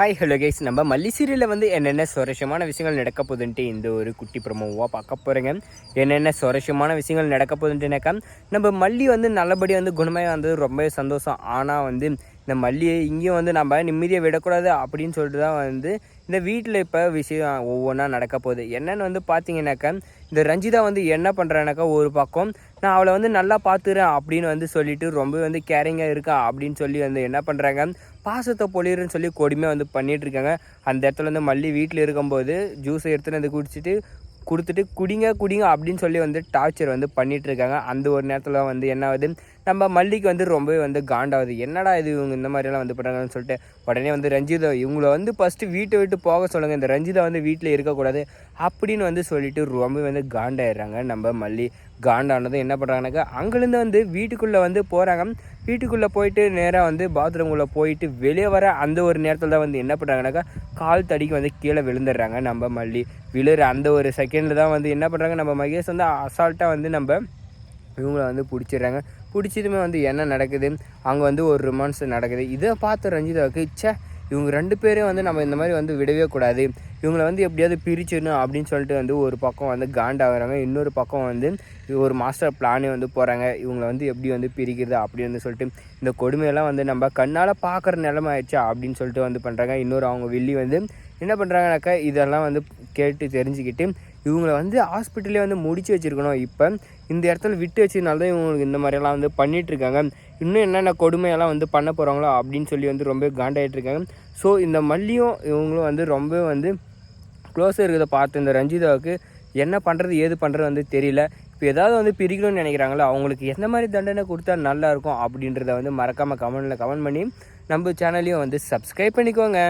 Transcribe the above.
Hi hello guys நம்ம மல்லி சீரியலில் வந்து என்னென்ன சுவாரஸ்யமான விஷயங்கள் நடக்க போதுன்ட்டு இந்த ஒரு குட்டி ப்ரமோவாக பார்க்க போகிறேங்க என்னென்ன சுவாரஸ்யமான விஷயங்கள் நடக்க போதுன்ட்டுனாக்கா நம்ம மல்லி வந்து நல்லபடியாக வந்து குணமாக வந்தது ரொம்பவே சந்தோஷம். ஆனால் வந்து இந்த மல்லியை இங்கேயும் வந்து நம்ம நிம்மதியை விடக்கூடாது அப்படின்னு சொல்லிட்டு தான் வந்து இந்த வீட்டில் இப்போ விஷயம் ஒவ்வொன்றா நடக்க போகுது. என்னென்னு வந்து பார்த்தீங்கன்னாக்கா இந்த ரஞ்சிதா வந்து என்ன பண்ணுறானாக்கா ஒரு பக்கம் நான் அவளை வந்து நல்லா பார்த்துறேன் அப்படின்னு வந்து சொல்லிட்டு ரொம்ப வந்து கேரிங்காக இருக்கா அப்படின்னு சொல்லி வந்து என்ன பண்ணுறாங்க பாசத்தை பொழியறன்னு சொல்லி கொடுமையாக வந்து பண்ணிகிட்ருக்காங்க இருக்காங்க. அந்த இடத்துல வந்து மல்லி வீட்டில் இருக்கும்போது ஜூஸை எடுத்துன்னு வந்து குடிச்சிட்டு கொடுத்துட்டு குடிங்க குடிங்க அப்படின்னு சொல்லி வந்து டார்ச்சர் வந்து பண்ணிகிட்ருக்காங்க இருக்காங்க அந்த ஒரு நேரத்தில் வந்து என்ன ஆகுது? நம்ம மல்லிக்கு வந்து ரொம்பவே வந்து காண்டாகுது. என்னடா இது இவங்க இந்த மாதிரியெல்லாம் வந்து பண்ணுறாங்கன்னு சொல்லிட்டு உடனே வந்து ரஞ்சிதா இவங்கள வந்து ஃபஸ்ட்டு வீட்டை விட்டு போக சொல்லுங்கள் இந்த ரஞ்சிதா வந்து வீட்டில் இருக்கக்கூடாது அப்படின்னு வந்து சொல்லிட்டு ரொம்பவே வந்து காண்டாயிடுறாங்க நம்ம மல்லி. காண்டானதும் என்ன பண்ணுறாங்கனாக்கா அங்கேருந்து வந்து வீட்டுக்குள்ளே வந்து போகிறாங்க வீட்டுக்குள்ளே போயிட்டு நேராக வந்து பாத்ரூம்குள்ளே போயிட்டு வெளியே வர அந்த ஒரு நேரத்தில் தான் வந்து என்ன பண்ணுறாங்கனாக்கா கால் தடிக்கு வந்து கீழே விழுந்துடுறாங்க நம்ம மல்லி. விழுற அந்த ஒரு செகண்டில் தான் வந்து என்ன பண்ணுறாங்க நம்ம மகேஷ் வந்து அசால்ட்டாக வந்து நம்ம இவங்கள வந்து பிடிச்சிடுறாங்க. பிடிச்சதுமே வந்து என்ன நடக்குது? அங்கே வந்து ஒரு ரொமான்ஸ் நடக்குது. இதை பார்த்து ரஞ்சிதாவுக்கு ச்சே இவங்க ரெண்டு பேரும் வந்து நம்ம இந்த மாதிரி வந்து விடவே கூடாது. இவங்களை வந்து எப்படியாவது பிரிச்சிடணும் அப்படின்னு சொல்லிட்டு வந்து ஒரு பக்கம் வந்து காண்டாகிறாங்க. இன்னொரு பக்கம் வந்து ஒரு மாஸ்டர் பிளானே வந்து போகிறாங்க இவங்களை வந்து எப்படி வந்து பிரிக்கிறது அப்படின்னு சொல்லிட்டு இந்த கொடுமையெல்லாம் வந்து நம்ம கண்ணால் பார்க்குற நிலமை ஆயிடுச்சா அப்படின்னு சொல்லிட்டு வந்து பண்ணுறாங்க இன்னொரு அவங்க வில்லி வந்து என்ன பண்ணுறாங்கனாக்கா இதெல்லாம் வந்து கேட்டு தெரிஞ்சுக்கிட்டு இவங்களை வந்து ஹாஸ்பிட்டலே வந்து முடிச்சு வச்சுருக்கணும். இப்போ இந்த இடத்துல விட்டு வச்சதுனால தான் இவங்களுக்கு இந்த மாதிரியெல்லாம் வந்து பண்ணிகிட்ருக்காங்க இன்னும் என்னென்ன கொடுமையெல்லாம் வந்து பண்ண போகிறாங்களோ அப்படின்னு சொல்லி வந்து ரொம்ப காண்டாயிட்ருக்காங்க ஸோ இந்த மல்லியும் இவங்களும் வந்து ரொம்ப வந்து க்ளோஸாக இருக்கிறத பார்த்து இந்த ரஞ்சிதாவுக்கு என்ன பண்ணுறது ஏது பண்ணுறது வந்து தெரியல. இப்போ ஏதாவது வந்து பிரிக்கணும்னு நினைக்கிறாங்களோ அவங்களுக்கு எந்த மாதிரி தண்டனை கொடுத்தா நல்லா இருக்கும் அப்படின்றத வந்து மறக்காமல் கமெண்டில் கமெண்ட் பண்ணி நம்ம சேனலையும் வந்து சப்ஸ்கிரைப் பண்ணிக்கோங்க.